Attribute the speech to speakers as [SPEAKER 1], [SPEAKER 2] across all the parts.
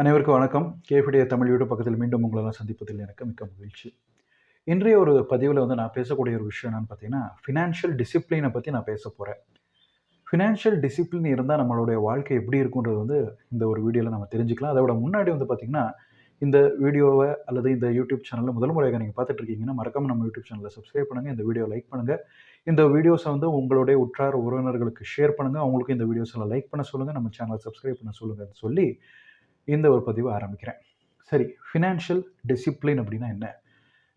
[SPEAKER 1] அனைவருக்கும் வணக்கம். கேஃபிடைய தமிழ் வீடு பக்கத்தில் மீண்டும் உங்களெல்லாம் சந்திப்பதில் எனக்கு மிக்க மகிழ்ச்சி. இன்றைய ஒரு பதிவில் வந்து நான் பேசக்கூடிய ஒரு விஷயம் என்னன்னு பார்த்தீங்கன்னா ஃபினான்ஷியல் டிசிப்ளினை பற்றி நான் பேச போகிறேன் ஃபினான்ஷியல் டிசிப்ளின் இருந்தால் நம்மளுடைய வாழ்க்கை எப்படி இருக்குன்றது வந்து இந்த ஒரு வீடியோவில் நம்ம தெரிஞ்சுக்கலாம். அதோட முன்னாடி வந்து பார்த்திங்கன்னா இந்த வீடியோவை அல்லது இந்த யூடியூப் சேனலில் முதல் முறையாக நீங்கள் பார்த்துட்டு இருக்கீங்கன்னா மறக்காம நம்ம யூடியூப் சேனலை சப்ஸ்கிரைப் பண்ணுங்கள் இந்த வீடியோ லைக் பண்ணுங்கள் இந்த வீடியோஸை வந்து உங்களுடைய உற்றார் உறவினர்களுக்கு ஷேர் பண்ணுங்கள் அவங்களுக்கு இந்த வீடியோஸில் லைக் பண்ண சொல்லுங்கள் நம்ம சேனலை சப்ஸ்கிரைப் பண்ண சொல்லுங்கன்னு சொல்லி இந்த ஒரு பதிவை ஆரம்பிக்கிறேன். சரி ஃபினான்ஷியல் டிசிப்ளின் அப்படின்னா என்ன?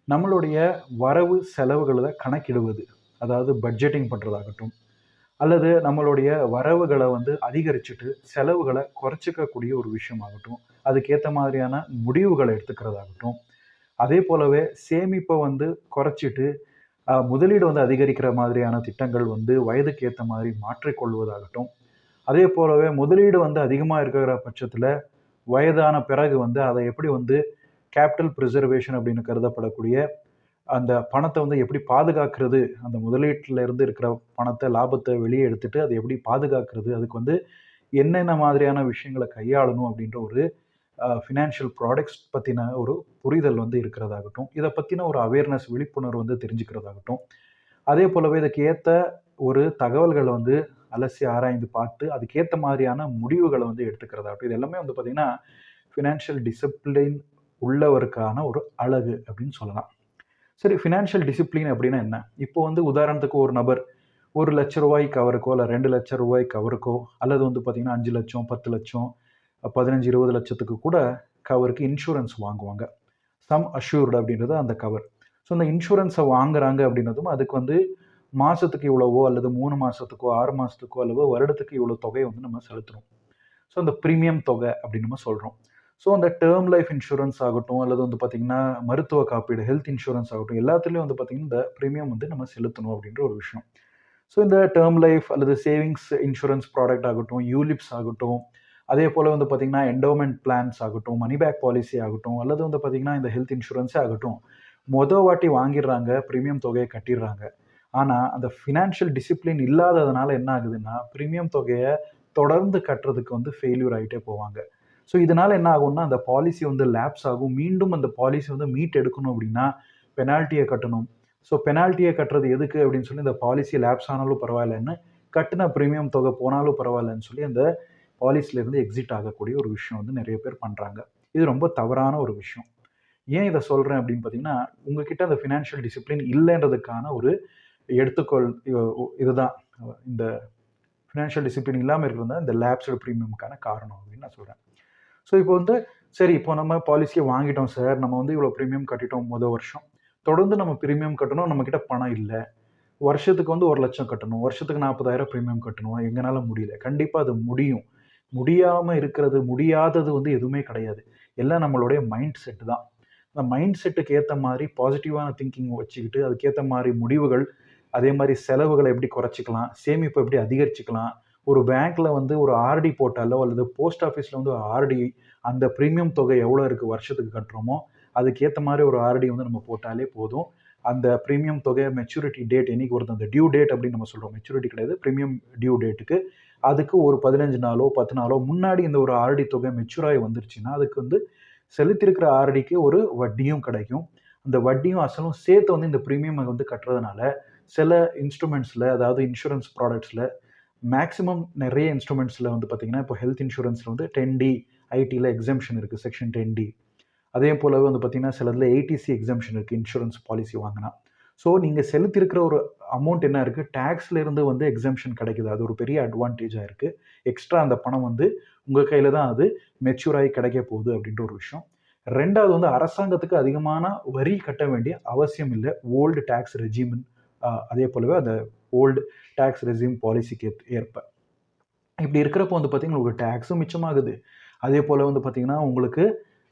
[SPEAKER 1] நம்மளுடைய வரவு செலவுகளை கணக்கிடுவது அதாவது பட்ஜெட்டிங் பண்ணுறதாகட்டும் அல்லது நம்மளுடைய வரவுகளை வந்து அதிகரிச்சுட்டு செலவுகளை குறைச்சிக்கக்கூடிய ஒரு விஷயமாகட்டும் அதுக்கேற்ற மாதிரியான முடிவுகளை எடுத்துக்கிறதாகட்டும் அதே போலவே சேமிப்பை வந்து குறைச்சிட்டு முதலீடு வந்து அதிகரிக்கிற மாதிரியான திட்டங்கள் வந்து வயதுக்கு ஏற்ற மாதிரி மாற்றிக்கொள்வதாகட்டும் அதே போலவே முதலீடு வந்து அதிகமாக இருக்கிற பட்சத்தில் வயதான பிறகு வந்து அதை எப்படி வந்து கேபிட்டல் ப்ரிசர்வேஷன் அப்படின்னு கருதப்படக்கூடிய அந்த பணத்தை வந்து எப்படி பாதுகாக்கிறது அந்த முதலீட்டில் இருந்து இருக்கிற பணத்தை லாபத்தை வெளியே எடுத்துட்டு அதை எப்படி பாதுகாக்கிறது அதுக்கு வந்து என்னென்ன மாதிரியான விஷயங்களை கையாளணும் அப்படின்ற ஒரு ஃபினான்ஷியல் ப்ராடக்ட்ஸ் பற்றின ஒரு புரிதல் வந்து இருக்கிறதாகட்டும். இதை பற்றின ஒரு அவேர்னஸ் விழிப்புணர்வு வந்து தெரிஞ்சுக்கிறதாகட்டும். அதே போலவே இதுக்கு ஏற்ற ஒரு தகவல்களை வந்து அலசி ஆராய்ந்து பார்த்து அதுக்கேற்ற மாதிரியான முடிவுகளை வந்து எடுத்துக்கிறதாகட்டும் இது எல்லாமே வந்து பார்த்திங்கன்னா ஃபினான்ஷியல் டிசிப்ளின் உள்ளவருக்கான ஒரு அழகு அப்படின்னு சொல்லலாம். சரி ஃபினான்ஷியல் டிசிப்ளின் அப்படின்னா என்ன? இப்போ வந்து உதாரணத்துக்கு ஒரு நபர் ஒரு லட்ச ரூபாய் கவருக்கோ இல்லை ரெண்டு லட்ச ரூபாய் கவருக்கோ அல்லது வந்து பார்த்திங்கன்னா அஞ்சு லட்சம் பத்து லட்சம் பதினஞ்சு இருபது லட்சத்துக்கு கூட கவருக்கு இன்சூரன்ஸ் வாங்குவாங்க. சம் அஷ்யூர்டு அப்படின்றது அந்த கவர் ஸோ அந்த இன்சூரன்ஸை வாங்குறாங்க அப்படின்றதும் அதுக்கு வந்து மாதத்துக்கு இவ்வளவோ அல்லது மூணு மாதத்துக்கோ ஆறு மாதத்துக்கோ அல்லது வருடத்துக்கு இவ்வளோ தொகையை வந்து நம்ம செலுத்துகிறோம் ஸோ அந்த ப்ரீமியம் தொகை அப்படின்னு நம்ம சொல்கிறோம் ஸோ அந்த டேர்ம் லைஃப் இன்சூரன்ஸ் ஆகட்டும் அல்லது வந்து பார்த்திங்கன்னா மருத்துவ காப்பீடு ஹெல்த் இன்சூரன்ஸ் ஆகட்டும் எல்லாத்துலேயும் வந்து பார்த்திங்கன்னா இந்த ப்ரீமியம் வந்து நம்ம செலுத்தணும் அப்படின்ற ஒரு விஷயம். ஸோ இந்த டேர்ம் லைஃப் அல்லது சேவிங்ஸ் இன்சூரன்ஸ் ப்ராடக்ட் ஆகட்டும் யூலிப்ஸ் ஆகட்டும் அதே போல் வந்து பார்த்திங்கன்னா என்டோமெண்ட் பிளான்ஸ் ஆகட்டும் மணி பேக் பாலிசி ஆகட்டும் அல்லது வந்து பார்த்திங்கன்னா இந்த ஹெல்த் இன்சூரன்ஸே ஆகட்டும் மொதல் வாட்டி வாங்கிடுறாங்க ப்ரீமியம் தொகையை கட்டிடுறாங்க. ஆனால் அந்த ஃபினான்ஷியல் டிசிப்ளின் இல்லாததுனால என்ன ஆகுதுன்னா ப்ரீமியம் தொகையை தொடர்ந்து கட்டுறதுக்கு வந்து ஃபெயில்யூர் ஆகிட்டே போவாங்க. ஸோ இதனால் என்ன ஆகும்னா அந்த பாலிசி வந்து லேப்ஸ் ஆகும். மீண்டும் அந்த பாலிசி வந்து மீட் எடுக்கணும் அப்படின்னா பெனால்ட்டியை கட்டணும். ஸோ பெனால்ட்டியை கட்டுறது எதுக்கு அப்படின்னு சொல்லி இந்த பாலிசி லேப்ஸ் ஆனாலும் பரவாயில்லன்னு கட்டின ப்ரீமியம் தொகை போனாலும் பரவாயில்லன்னு சொல்லி அந்த பாலிசிலேருந்து எக்ஸிட் ஆகக்கூடிய ஒரு விஷயம் வந்து நிறைய பேர் பண்ணுறாங்க இது ரொம்ப தவறான ஒரு விஷயம். ஏன் இதை சொல்கிறேன் அப்படின்னு பார்த்தீங்கன்னா உங்ககிட்ட அந்த ஃபினான்ஷியல் டிசிப்ளின் இல்லைன்றதுக்கான ஒரு எடுத்துக்கொள் இதுதான். இந்த ஃபினான்ஷியல் டிசிப்ளின் இல்லாமல் இருக்கிறது தான் இந்த லேப்ஸோட ப்ரீமியமுக்கான காரணம் அப்படின்னு நான் சொல்கிறேன் ஸோ இப்போ வந்து சரி இப்போ நம்ம பாலிசியை வாங்கிட்டோம் சார் நம்ம வந்து இவ்வளோ ப்ரீமியம் கட்டிட்டோம் முதல் வருஷம். தொடர்ந்து நம்ம ப்ரீமியம் கட்டணும் நம்மக்கிட்ட பணம் இல்லை. வருஷத்துக்கு வந்து ஒரு லட்சம் கட்டணும். வருஷத்துக்கு நாற்பதாயிரம் ப்ரீமியம் கட்டணும். எங்களால் முடியல. கண்டிப்பாக அது முடியும். முடியாமல் இருக்கிறது முடியாதது வந்து எதுவுமே கிடையாது. எல்லாம் நம்மளுடைய மைண்ட் செட்டு தான். அந்த மைண்ட் செட்டுக்கு ஏற்ற மாதிரி பாசிட்டிவான திங்கிங் வச்சுக்கிட்டு அதுக்கேற்ற மாதிரி முடிவுகள் அதே மாதிரி செலவுகளை எப்படி குறைச்சிக்கலாம் சேமிப்பை எப்படி அதிகரிச்சுக்கலாம் ஒரு பேங்க்கில் வந்து ஒரு ஆர்டி போட்டாலோ அல்லது போஸ்ட் ஆஃபீஸில் வந்து ஒரு ஆர்டி அந்த ப்ரீமியம் தொகை எவ்வளோ இருக்குது வருஷத்துக்கு கட்டுறோமோ அதுக்கேற்ற மாதிரி ஒரு ஆர்டி வந்து நம்ம போட்டாலே போதும். அந்த ப்ரீமியம் தொகை மெச்சூரிட்டி டேட் என்னைக்கு வருது அந்த டியூ டேட் அப்படின்னு நம்ம சொல்கிறோம் மெச்சூரிட்டி கிடையாது ப்ரீமியம் டியூ டேட்டுக்கு அதுக்கு ஒரு பதினஞ்சு நாளோ பத்து நாளோ முன்னாடி இந்த ஒரு ஆர்டி தொகை மெச்சூராகி வந்துருச்சுன்னா அதுக்கு வந்து செலுத்திருக்கிற ஆர்டிக்கு ஒரு வட்டியும் கிடைக்கும். அந்த வட்டியும் அசலும் சேர்த்து வந்து இந்த ப்ரீமியம் வந்து கட்டுறதுனால சில இன்ஸ்ட்ருமெண்ட்ஸில் அதாவது இன்சூரன்ஸ் ப்ராடக்ட்ஸில் மேக்ஸிமம் நிறைய இன்ஸ்ட்ருமெண்ட்ஸில் வந்து பார்த்திங்கன்னா இப்போ ஹெல்த் இன்சூரன்ஸில் வந்து டென் டி ஐடியில் எக்ஸம்ஷன் இருக்குது செக்ஷன் டென் டி அதே போலவே வந்து பார்த்திங்கன்னா சிலதில் ஏடிசி எக்ஸம்ஷன் இருக்குது இன்சூரன்ஸ் பாலிசி வாங்கினா. ஸோ நீங்கள் செலுத்திருக்கிற ஒரு அமௌண்ட் என்ன இருக்குது டேக்ஸ்லேருந்து வந்து எக்ஸம்ஷன் கிடைக்குது. அது ஒரு பெரிய அட்வான்டேஜாக இருக்குது எக்ஸ்ட்ரா அந்த பணம் வந்து உங்கள் கையில் தான் அது மெச்சூர் ஆகி கிடைக்க போகுது அப்படின்ற ஒரு விஷயம். ரெண்டாவது வந்து அரசாங்கத்துக்கு அதிகமான வரி கட்ட வேண்டிய அவசியம் இல்லை. ஓல்டு டேக்ஸ் ரெஜிமன் அதே போலவே அந்த ஓல்டு டேக்ஸ் ரெசியூம் பாலிசிக்கு ஏற்ப. இப்படி இருக்கிறப்போ வந்து பார்த்திங்கன்னா உங்களுக்கு டேக்ஸும் மிச்சமாகுது. அதே போல் வந்து பார்த்திங்கன்னா உங்களுக்கு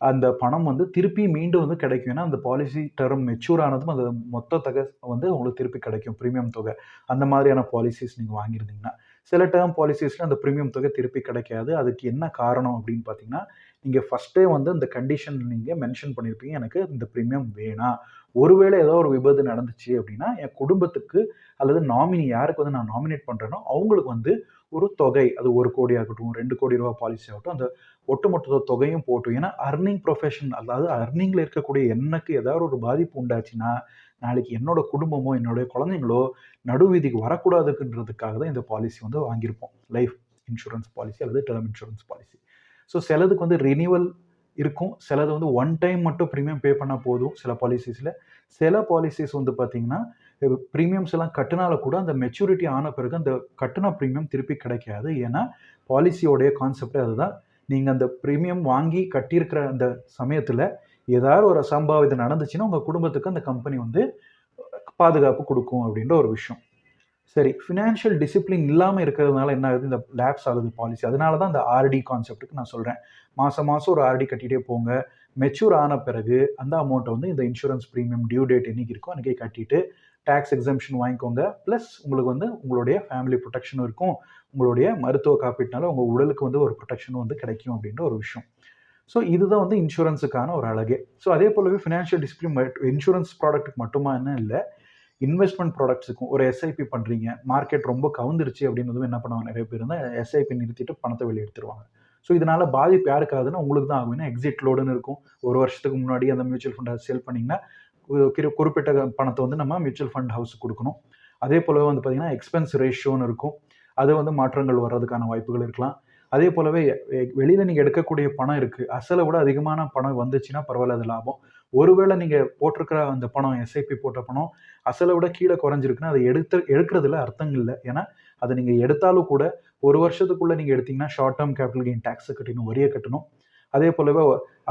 [SPEAKER 1] அந்த பணம் வந்து திருப்பி மீண்டும் வந்து கிடைக்கும். ஏன்னா அந்த பாலிசி டேர்ம் மெச்சூர் ஆனதும் அந்த மொத்த தொகை வந்து உங்களுக்கு திருப்பி கிடைக்கும். ப்ரீமியம் தொகை. அந்த மாதிரியான பாலிசிஸ் நீங்கள் வாங்கியிருந்தீங்கன்னா. சில டேர்ம் பாலிசிஸில் அந்த ப்ரீமியம் தொகை திருப்பி கிடைக்காது. அதுக்கு என்ன காரணம் அப்படின்னு பார்த்தீங்கன்னா நீங்கள் ஃபஸ்ட்டே வந்து அந்த கண்டிஷன் நீங்கள் மென்ஷன் பண்ணியிருப்பீங்க எனக்கு இந்த ப்ரீமியம் வேணாம். ஒருவேளை ஏதோ ஒரு விபத்து நடந்துச்சு அப்படின்னா என் குடும்பத்துக்கு அல்லது நாமினி யாருக்கு வந்து நான் நாமினேட் பண்ணுறேனோ அவங்களுக்கு வந்து ஒரு தொகை அது ஒரு கோடி ஆகட்டும் ரெண்டு கோடி ரூபா பாலிசி ஆகட்டும் அந்த ஒட்டுமொத்த தொகையும் போட்டும். ஏன்னா அர்னிங் ப்ரொஃபஷன் அதாவது அர்னிங்கில் இருக்கக்கூடிய எனக்கு ஏதாவது ஒரு பாதிப்பு உண்டாச்சுன்னா நாளைக்கு என்னோட குடும்பமோ என்னுடைய குழந்தைங்களோ நடுவீதிக்கு வரக்கூடாதுன்றதுக்காக தான் இந்த பாலிசி வந்து வாங்கியிருப்போம். லைஃப் இன்சூரன்ஸ் பாலிசி அல்லது டேர்ம் இன்சூரன்ஸ் பாலிசி ஸோ சிலதுக்கு வந்து ரினியூவல் இருக்கும். சிலது வந்து ஒன் டைம் மட்டும் ப்ரீமியம் பே பண்ணால் போதும் சில பாலிசிஸில் சில பாலிசிஸ் வந்து பார்த்தீங்கன்னா ப்ரீமியம்ஸ் எல்லாம் கட்டினால கூட அந்த மெச்சூரிட்டி ஆன பிறகு அந்த கட்டின ப்ரீமியம் திருப்பி கிடைக்காது. ஏன்னா பாலிசியோடைய கான்செப்டே அதுதான். நீங்கள் அந்த ப்ரீமியம் வாங்கி கட்டியிருக்கிற அந்த சமயத்தில் ஏதாவது ஒரு அசம்பாவிதம் நடந்துச்சுன்னா உங்கள் குடும்பத்துக்கு அந்த கம்பெனி வந்து பாதுகாப்பு கொடுக்கும் அப்படின்ற ஒரு விஷயம். சரி ஃபினான்ஷியல் டிசிப்ளின் இல்லாமல் இருக்கிறதுனால என்ன ஆகுது? இந்த லேப்ஸ் ஆகுது பாலிசி அதனால தான் இந்த ஆர்டி கான்செப்ட்டுக்கு நான் சொல்கிறேன் மாதம் மாதம் ஒரு ஆர்டி கட்டிகிட்டே போங்க. மெச்சூர் ஆன பிறகு அந்த அமௌண்ட்டை வந்து இந்த இன்சூரன்ஸ் ப்ரீமியம் டியூ டேட் என்றைக்கு இருக்கோ அன்றைக்கி கட்டிட்டு டேக்ஸ் எக்ஸம்ஷன் வாங்கிக்கோங்க. ப்ளஸ் உங்களுக்கு வந்து உங்களுடைய ஃபேமிலி ப்ரொடெக்ஷனும் இருக்கும். உங்களுடைய மருத்துவ காப்பீட்டினால உங்கள் உடலுக்கு வந்து ஒரு ப்ரொடெக்ஷனும் வந்து கிடைக்கும் அப்படின்ற ஒரு விஷயம். ஸோ இதுதான் வந்து இன்சூரன்ஸுக்கான ஒரு அழகு. ஸோ அதே போலவே ஃபினான்ஷியல் டிசிப்ளின் இன்சூரன்ஸ் ப்ராடக்ட்டுக்கு மட்டுமா என்ன இல்லை இன்வெஸ்ட்மெண்ட் ப்ராடக்ட்ஸுக்கும் ஒரு எஸ்ஐபி பண்ணுறீங்க மார்க்கெட் ரொம்ப கவுந்துருச்சு அப்படின்றதும் என்ன பண்ணுவாங்க? நிறைய பேர் இருந்தால் எஸ்ஐபி நிறுத்திட்டு பணத்தை வெளியே எடுத்துருவாங்க. ஸோ இதனால் பாதிப்பு யாருக்காதுன்னா உங்களுக்கு தான் ஆகும். ஏன்னா எக்ஸிட் லோடுன்னு இருக்கும். ஒரு வருஷத்துக்கு முன்னாடி அந்த மியூச்சுவல் ஃபண்டை சேல் பண்ணிங்கன்னா குறிப்பிட்ட பணத்தை வந்து நம்ம மியூச்சுவல் ஃபண்ட் ஹவுஸ் கொடுக்கணும். அதே போலவே வந்து பார்த்திங்கன்னா எக்ஸ்பென்ஸ் ரேஷியோன்னு இருக்கும். அது வந்து மாற்றங்கள் வர்றதுக்கான வாய்ப்புகள் இருக்கலாம். அதே போலவே வெளியில் நீங்கள் எடுக்கக்கூடிய பணம் இருக்குது அசலை விட அதிகமான பணம் வந்துச்சுன்னா பரவாயில்ல அது லாபம். ஒருவேளை நீங்கள் போட்டிருக்கிற அந்த பணம் எஸ்ஐபி போட்ட பணம் அசலை விட கீழே குறைஞ்சிருக்குன்னா அதை எடுத்து எடுக்கிறதுல அர்த்தம் இல்லை. ஏன்னா அதை நீங்கள் எடுத்தாலும் கூட ஒரு வருஷத்துக்குள்ளே நீங்கள் எடுத்தீங்கன்னா ஷார்ட் டேர்ம் கேபிட்டல் கெயின் டேக்ஸை கட்டணும் வரியை கட்டணும். அதே போலவே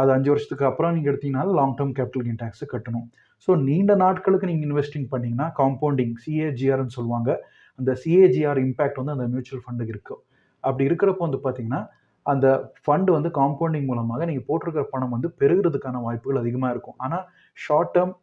[SPEAKER 1] அது அஞ்சு வருஷத்துக்கு அப்புறம் நீங்கள் எடுத்தீங்கன்னா லாங் டேர்ம் கேபிட்டல் கெயின் டேக்ஸை கட்டணும். ஸோ நீண்ட நாட்களுக்கு நீங்கள் இன்வெஸ்டிங் பண்ணிங்கன்னா காம்பவுண்டிங் சிஏஜிஆர்னு சொல்லுவாங்க. அந்த சிஏஜிஆர் இம்பேக்ட் வந்து அந்த மியூச்சுவல் ஃபண்டுக்கு இருக்கும். அப்படி இருக்கிறப்போ வந்து பார்த்தீங்கன்னா அந்த ஃபண்டு வந்து காம்பவுண்டிங் மூலமாக நீங்கள் போட்டிருக்கிற பணம் வந்து பெருகிறதுக்கான வாய்ப்புகள் அதிகமாக இருக்கும். ஆனால் ஷார்ட் டேர்ம்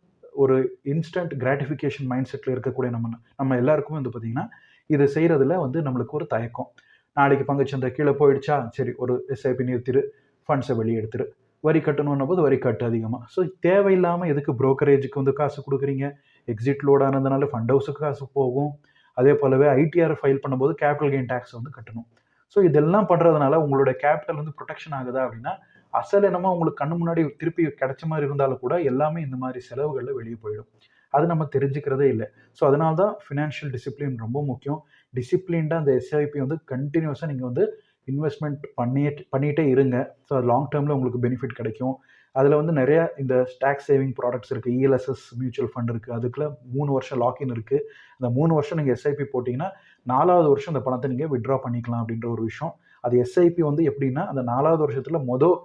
[SPEAKER 1] ஒரு இன்ஸ்டன்ட் கிராட்டிஃபிகேஷன் மைண்ட் செட்டில் இருக்கக்கூடிய நம்ம நம்ம எல்லாருக்குமே வந்து பார்த்திங்கன்னா இதை செய்கிறதுல வந்து நம்மளுக்கு ஒரு தயக்கம். நாளைக்கு பங்குச்சந்தை கீழே போயிடுச்சா? சரி ஒரு எஸ்ஐபி நிறுத்திடு ஃபண்ட்ஸை வெளியே எடுத்துரு. வரி கட்டணுன்ன போது வரி கட்டு அதிகமாக ஸோ தேவையில்லாமல் எதுக்கு ப்ரோக்கரேஜுக்கு வந்து காசு கொடுக்குறீங்க? எக்ஸிட் லோட் ஆனதுனால ஃபண்ட் ஹவுஸுக்கு காசு போகும். அதே போலவே ஐடிஆர் ஃபைல் பண்ணும்போது கேபிட்டல் கெயின் டேக்ஸ் வந்து கட்டணும். ஸோ இதெல்லாம் பண்ணுறதுனால உங்களோட கேபிட்டல் வந்து ப்ரொடெக்ஷன் ஆகுதா அப்படின்னா அசல் என்னமோ உங்களுக்கு கண்ணு முன்னாடி திருப்பி கிடைச்ச மாதிரி இருந்தாலும் கூட எல்லாமே இந்த மாதிரி செலவுகளில் வெளியே போயிடும். அது நம்ம தெரிஞ்சுக்கிறதே இல்லை. ஸோ அதனால தான் ஃபினான்ஷியல் டிசிப்ளின் ரொம்ப முக்கியம். டிசிப்ளின்டாக அந்த எஸ்ஐபி வந்து கண்டினியூஸாக நீங்கள் வந்து இன்வெஸ்ட்மெண்ட் பண்ணியே பண்ணிகிட்டே இருங்க. ஸோ அது லாங் டேர்மில் உங்களுக்கு பெனிஃபிட் கிடைக்கும். அதில் வந்து நிறைய இந்த ஸ்டாக் சேவிங் ப்ராடக்ட்ஸ் இருக்குது இஎல்எஸ்எஸ் மியூச்சுவல் ஃபண்ட் இருக்குது அதுக்குள்ள மூணு வருஷம் லாக்இன் இருக்குது அந்த மூணு வருஷம் நீங்கள் எஸ்ஐபி போட்டிங்கன்னா நாலாவது வருஷம் அந்த பணத்தை நீங்கள் விட்ரா பண்ணிக்கலாம் அப்படின்ற ஒரு விஷயம். அது எஸ்ஐபி வந்து எப்படின்னா அந்த நாலாவது வருஷத்தில் மொதல்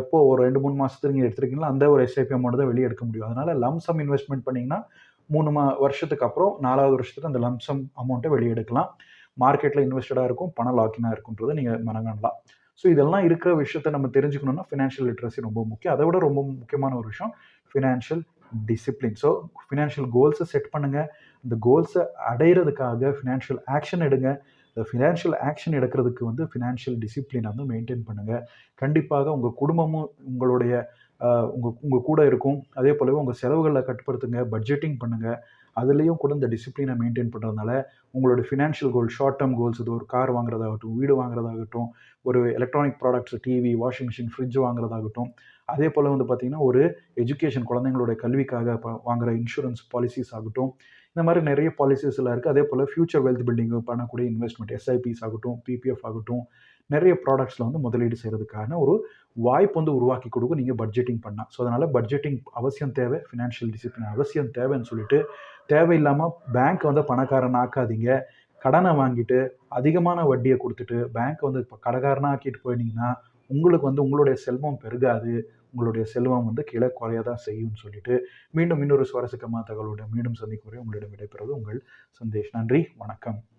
[SPEAKER 1] எப்போ ஒரு ரெண்டு மூணு மாதத்துக்கு நீங்கள் எடுத்துருக்கீங்களோ அந்த ஒரு எஸ்ஐபி அமௌண்ட் தான் வெளியே எடுக்க முடியும். அதனால் லம்சம் இன்வெஸ்ட்மெண்ட் பண்ணிங்கன்னா மூணு மா வருஷத்துக்கு அப்புறம் நாலாவது வருஷத்துக்கு அந்த லம்சம் அமௌண்ட்டை வெளியே எடுக்கலாம். மார்க்கெட்டில் இன்வெஸ்டடாக இருக்கும் பணம் லாக்கினாக இருக்குன்றதை நீங்கள் மனங்கணலாம். ஸோ இதெல்லாம் இருக்கிற விஷயத்த நம்ம தெரிஞ்சுக்கணும்னா ஃபினான்ஷியல் லிட்ரஸி ரொம்ப முக்கியம். அதை விட ரொம்ப முக்கியமான ஒரு விஷயம் ஃபினான்ஷியல் டிசிப்ளின் ஸோ ஃபினான்ஷியல் கோல்ஸை செட் பண்ணுங்கள் இந்த கோல்ஸை அடையிறதுக்காக ஃபினான்ஷியல் ஆக்ஷன் எடுங்க. இந்த ஃபினான்ஷியல் ஆக்ஷன் எடுக்கிறதுக்கு வந்து ஃபினான்ஷியல் டிசிப்ளினை வந்து மெயின்டைன் பண்ணுங்கள் கண்டிப்பாக உங்கள் குடும்பமும் உங்களுடைய உங்கள் உங்கள் கூட இருக்கும். அதே போலவே உங்கள் செலவுகளை கட்டுப்படுத்துங்க பட்ஜெட்டிங் பண்ணுங்கள் அதுலேயும் கூட இந்த டிசிப்ளினை மெயின்டைன் பண்ணுறதுனால உங்களோட financial goal short term goals இது ஒரு கார் வாங்குறதாகட்டும் வீடு வாங்குறதாகட்டும் ஒரு electronic products TV washing machine fridge வாங்குறதாகட்டும் அதே போல் வந்து பார்த்திங்கன்னா ஒரு எஜுகேஷன் குழந்தைங்களோட கல்விக்காக வாங்குகிற இன்சூரன்ஸ் பாலிசிஸ் ஆகட்டும் இந்த மாதிரி நிறைய பாலிசிஸ் எல்லாம் இருக்குது அதே போல் ஃபியூச்சர் வெல்த் பில்டிங் பண்ணக்கூடிய இன்வெஸ்ட்மெண்ட் எஸ்ஐபிஸ் ஆகட்டும் பிபிஎஃப் ஆகட்டும் நிறைய ப்ராடக்ட்ஸில் வந்து முதலீடு செய்கிறதுக்கான ஒரு வாய்ப்பு வந்து உருவாக்கி கொடுக்கும். நீங்கள் பட்ஜெட்டிங் பண்ணால் ஸோ அதனால் பட்ஜெட்டிங் அவசியம் தேவை ஃபினான்ஷியல் டிசிப்ளின் அவசியம் தேவைன்னு சொல்லிட்டு தேவையில்லாமல் பேங்க் வந்து பணக்காரன் ஆக்காதீங்க. கடனை வாங்கிட்டு அதிகமான வட்டியை கொடுத்துட்டு பேங்க் வந்து இப்போ கடைக்காரனாக ஆக்கிட்டு போயிட்டீங்கன்னா உங்களுக்கு வந்து உங்களுடைய செல்வம் பெருகாது. உங்களுடைய செல்வம் வந்து கீழே குறைய தான் செய்யும்னு சொல்லிட்டு மீண்டும் இன்னொரு சுவாரஸ்யமான தகவலோட மீண்டும் சந்திக்கும் வரை உங்களிடம் விடைபெறுவது உங்கள் சந்தேஷ். நன்றி வணக்கம்.